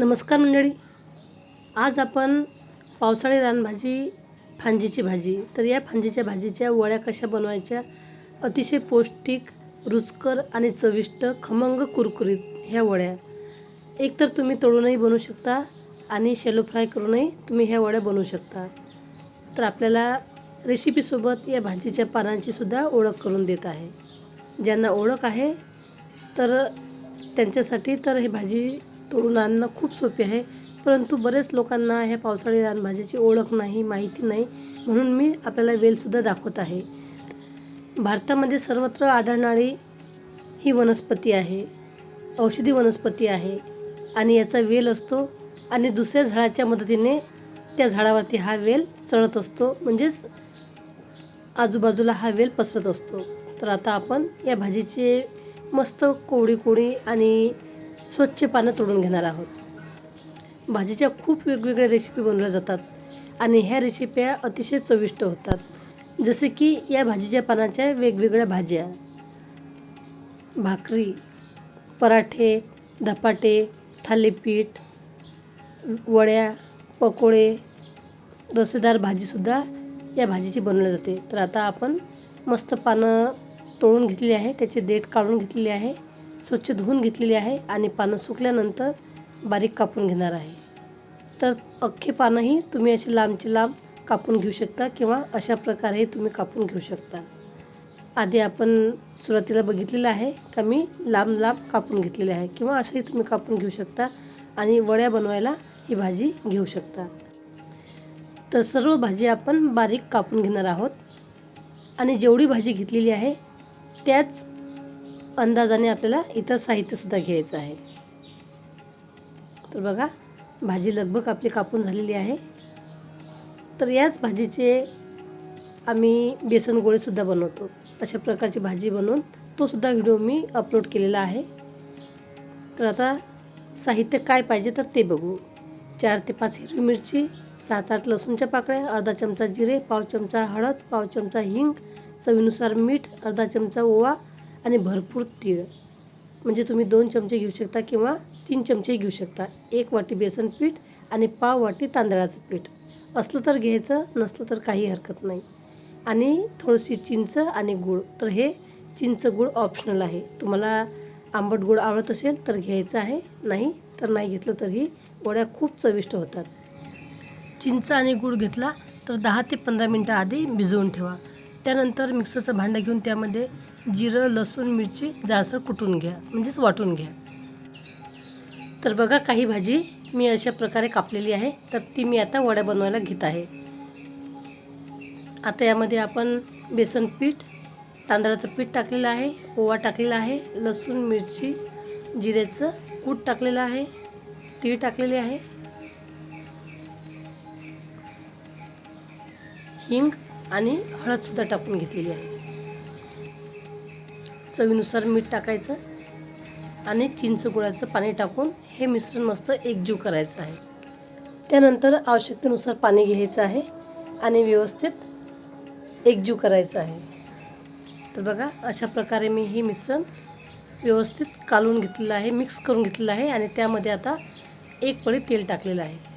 नमस्कार मंडळी. आज आपण पावसाळी रानभाजी फांजीची भाजी. तर या फांजीच्या भाजीच्या वड्या कशा बनवायच्या? अतिशय पौष्टिक रुचकर आणि चविष्ट खमंग कुरकुरीत ह्या वड्या. एकतर तुम्ही तळूनही बनवू शकता आणि शॅलो फ्राय करूनही तुम्ही ह्या वड्या बनवू शकता. तर आपल्याला रेसिपीसोबत या भाजीच्या पानांची सुद्धा ओळख करून देत आहे. ज्यांना ओळख आहे तर त्यांच्यासाठी तर हे भाजी तोडून आणणं खूप सोपी आहे. परंतु बरेच लोकांना ह्या पावसाळी रानभाज्याची ओळख नाही माहिती नाही म्हणून मी आपल्याला वेलसुद्धा दाखवत आहे. भारतामध्ये सर्वत्र आढळणारी ही वनस्पती आहे औषधी वनस्पती आहे आणि याचा वेल असतो आणि दुसऱ्या झाडाच्या मदतीने त्या झाडावरती हा वेल चढत असतो म्हणजेच आजूबाजूला हा वेल पसरत असतो. तर आता आपण या भाजीचे मस्त कोवडी कोवडी आणि स्वच्छ पानं तोडून घेणार आहोत. भाजीच्या खूप वेगवेगळ्या रेसिपी बनवल्या जातात आणि ह्या रेसिप्या अतिशय चविष्ट होतात. जसे की या भाजीच्या पानाच्या वेगवेगळ्या भाज्या. भाकरी पराठे धपाटे थालीपीठ वड्या पकोडे रसेदार भाजीसुद्धा या भाजीची बनवली जाते. तर आता आपण मस्त पानं तोडून घेतली आहे त्याचे देठ काढून घेतलेले आहे. स्वच्छ धुवून घेतलेली आहे आणि पानं सुकल्यानंतर बारीक कापून घेणार आहे. तर अख्खे पानंही तुम्ही असे लांबचे लांब कापून घेऊ शकता किंवा अशा प्रकारेही तुम्ही कापून घेऊ शकता. आधी आपण सुरुवातीला बघितलेलं आहे का मी लांब लांब कापून घेतलेले आहे किंवा असंही तुम्ही कापून घेऊ शकता आणि वड्या बनवायला ही भाजी घेऊ शकता. तर सर्व भाजी आपण बारीक कापून घेणार आहोत आणि जेवढी भाजी घेतलेली आहे त्याच अंदाजाने आपल्याला इतर साहित्यसुद्धा घ्यायचं आहे. तर बघा भाजी लगभग आपली कापून झालेली आहे. तर याच भाजीचे आम्ही बेसन गोळेसुद्धा बनवतो. अशा प्रकारची भाजी बनवून तोसुद्धा व्हिडिओ मी अपलोड केलेला आहे. तर आता साहित्य काय पाहिजे तर ते बघू. चार ते पाच हिरवी मिरची सात आठ लसूणच्या पाकळ्या अर्धा चमचा जिरे पाव चमचा हळद पाव चमचा हिंग चवीनुसार मीठ अर्धा चमचा ओवा आणि भरपूर तीळ. म्हणजे तुम्ही दोन चमचे घेऊ शकता किंवा तीन चमचे घेऊ शकता. एक वाटी बेसन पीठ आणि पाव वाटी तांदळाचं पीठ. असलं तर घ्यायचं नसलं तर काही हरकत नाही. आणि थोडीशी चिंच आणि गूळ. तर हे चिंच गूळ ऑप्शनल आहे. तुम्हाला आंबट गूळ आवडत असेल तर घ्यायचं आहे. नाही तर नाही घेतलं तरीही वड्या खूप चविष्ट होतात. चिंच आणि गूळ घेतला तर दहा ते पंधरा मिनटं आधी भिजवून ठेवा. त्यानंतर मिक्सरचं भांडं घेऊन त्यामध्ये जिरं लसूण मिरची जाळसर कुटून घ्या म्हणजेच वाटून घ्या. तर बघा काही भाजी मी अशा प्रकारे कापलेली आहे. तर ती मी आता वड्या बनवायला घेत आहे. आता यामध्ये आपण बेसन पीठ तांदळाचं पीठ टाकलेलं आहे ओवा टाकलेला आहे लसूण मिरची जिऱ्याचं कूट टाकलेलं आहे तीळ टाकलेले आहे हिंग आणि हळदसुद्धा टाकून घेतलेली आहे. चवीनुसार मीठ टाकायचं आणि चिंच गुळाचं पाणी टाकून हे मिश्रण मस्त एकजीव करायचं आहे. त्यानंतर आवश्यकतेनुसार पाणी घ्यायचं आहे आणि व्यवस्थित एकजीव करायचं आहे. तर बघा अशा प्रकारे मी हे मिश्रण व्यवस्थित कालून घेतलेलं आहे मिक्स करून घेतलेलं आहे आणि त्यामध्ये आता एक पळी तेल टाकलेलं आहे.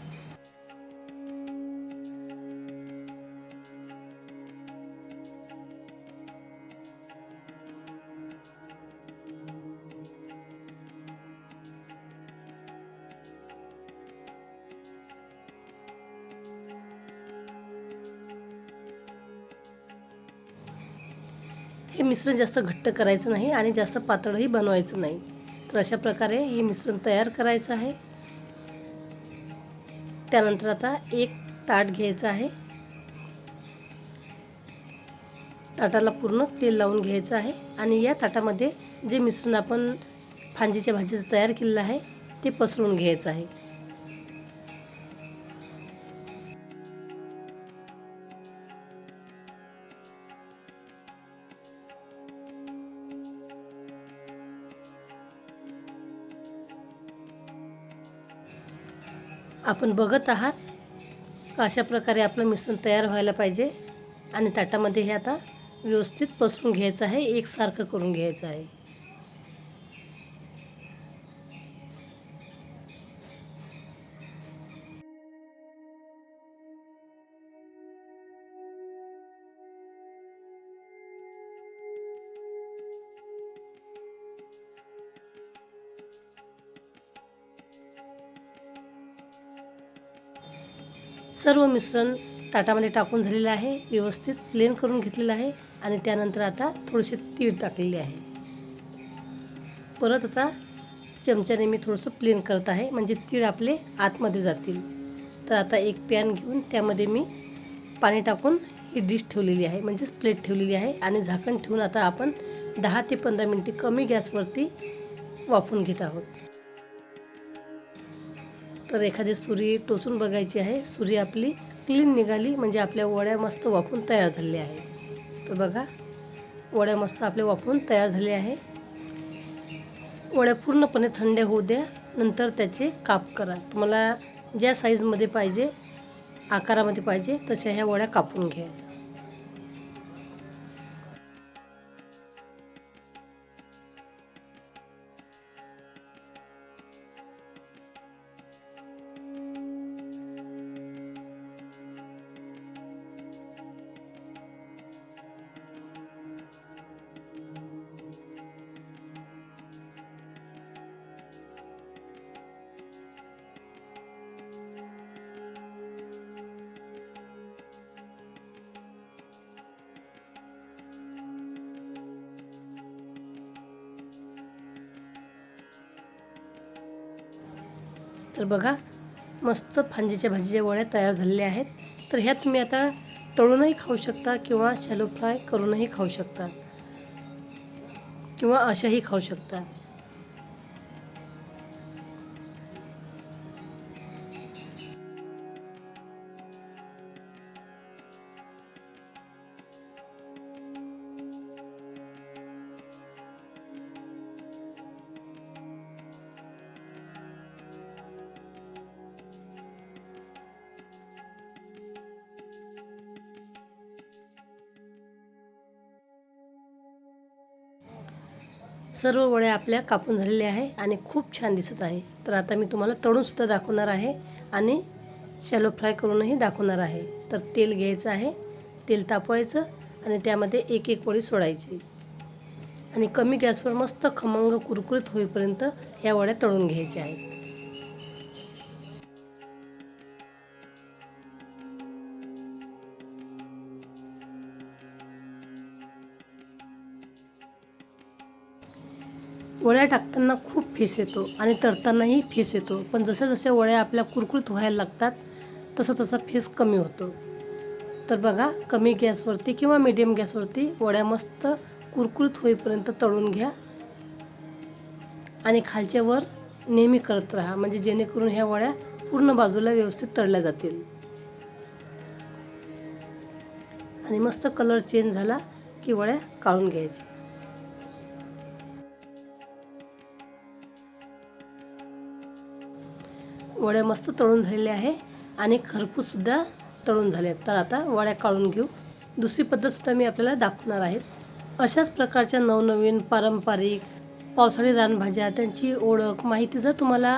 हे मिश्रण जास्त घट्ट करायचं नाही आणि जास्त पातळही बनवायचं नाही. तर अशा प्रकारे हे मिश्रण तयार करायचं आहे. त्यानंतर आता एक ताट घ्यायचं आहे. ताटाला पूर्ण तेल लावून घ्यायचं आहे आणि या ताटामध्ये जे मिश्रण आपण फांजीच्या भाजीचं तयार केलेलं आहे ते पसरून घ्यायचं आहे. आपण बघत आहात अशा प्रकारे आपलं मिश्रण तयार व्हायला पाहिजे आणि ताटामध्ये हे आता व्यवस्थित पसरून घ्यायचं आहे एकसारखं करून घ्यायचं आहे. सर्व मिश्रण ताटामध्ये टाकून झालेलं आहे. व्यवस्थित प्लेन करून घेतलेलं आहे आणि त्यानंतर आता थोडेसे तीळ टाकलेले आहे. परत आता चमच्याने मी थोडंसं प्लेन करत आहे. म्हणजे तीळ आपले आतमध्ये जातील. तर आता एक पॅन घेऊन त्यामध्ये मी पाणी टाकून ही डिश ठेवलेली आहे. म्हणजेच प्लेट ठेवलेली आहे आणि झाकण ठेवून आता आपण दहा ते पंधरा मिनटे कमी गॅसवरती वाफून घेत आहोत. तर एखादी सुरी टोचून बघायची आहे. सुरी आपली क्लीन निघाली म्हणजे आपल्या वड्या मस्त वाफून तयार झालेल्या आहे तर बघा वड्या मस्त आपल्या वाफून तयार झाले आहे वड्या पूर्णपणे थंड होऊ द्या. नंतर त्याचे काप करा. तुम्हाला ज्या साईजमध्ये पाहिजे आकारामध्ये पाहिजे तशा ह्या वड्या कापून घ्या. तर बघा मस्त फांजीच्या भाजीच्या वड्या तयार झालेल्या आहेत. तर ह्या तुम्ही आता तळूनही खाऊ शकता किंवा शॅलो फ्राय करूनही खाऊ शकता किंवा अशाही खाऊ शकता. सर्व वड्या आपल्या कापून झालेल्या आहे आणि खूप छान दिसत आहे. तर आता मी तुम्हाला तळूनसुद्धा दाखवणार आहे आणि शॅलो फ्राय करूनही दाखवणार आहे. तर तेल घ्यायचं आहे तेल तापवायचं आणि त्यामध्ये एक एक वडी सोडायची. आणि कमी गॅसवर मस्त खमंग कुरकुरीत होईपर्यंत ह्या वड्या तळून घ्यायच्या आहेत. वड्या टाकताना खूप फेस येतो आणि तळतानाही फेस येतो. पण जसं जसे वड्या आपल्या कुरकुरीत व्हायला लागतात तसं तसा फेस कमी होतो. तर बघा कमी गॅसवरती किंवा मीडियम गॅसवरती वड्या मस्त कुरकुरीत होईपर्यंत तळून घ्या. आणि खालच्या वर नेहमी करत राहा म्हणजे जेणेकरून ह्या वड्या पूर्ण बाजूला व्यवस्थित तळल्या जातील. आणि मस्त कलर चेंज झाला की वड्या काढून घ्यायच्या वड्या मस्त तळून झालेल्या आहे आणि खरपूससुद्धा तळून झाले तर आता वड्या काढून घेऊ. दुसरी पद्धतसुद्धा मी आपल्याला दाखवणार आहेच. अशाच प्रकारच्या नवनवीन पारंपरिक पावसाळी रानभाज्या त्यांची ओळख माहिती जर तुम्हाला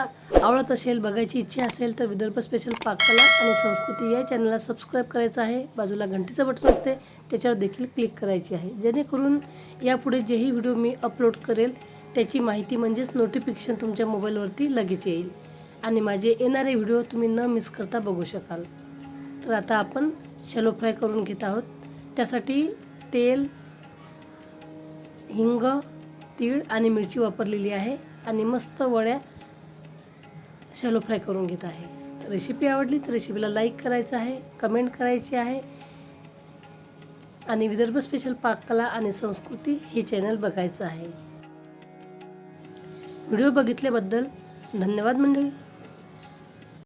आवडत असेल बघायची इच्छा असेल तर विदर्भ स्पेशल पाककला आणि संस्कृती या चॅनलला सबस्क्राईब करायचं आहे. बाजूला घंटीचं बटन असते त्याच्यावर देखील क्लिक करायची आहे. जेणेकरून यापुढे जेही व्हिडिओ मी अपलोड करेल त्याची माहिती म्हणजेच नोटिफिकेशन तुमच्या मोबाईलवरती लगेच येईल. आणि माझे येणारे व्हिडिओ तुम्ही न मिस करता बघू शकाल. तर आता आपण शॅलो फ्राय करून घेत आहोत. त्यासाठी तेल हिंग तीळ आणि मिरची वापरलेली आहे आणि मस्त वड्या शॅलो फ्राय करून घेत आहे. रेसिपी आवडली तर रेसिपीला लाईक करायचं आहे कमेंट करायची आहे. आणि विदर्भ स्पेशल पाककला आणि संस्कृती हे चॅनल बघायचं आहे. व्हिडिओ बघितल्याबद्दल धन्यवाद मंडळी.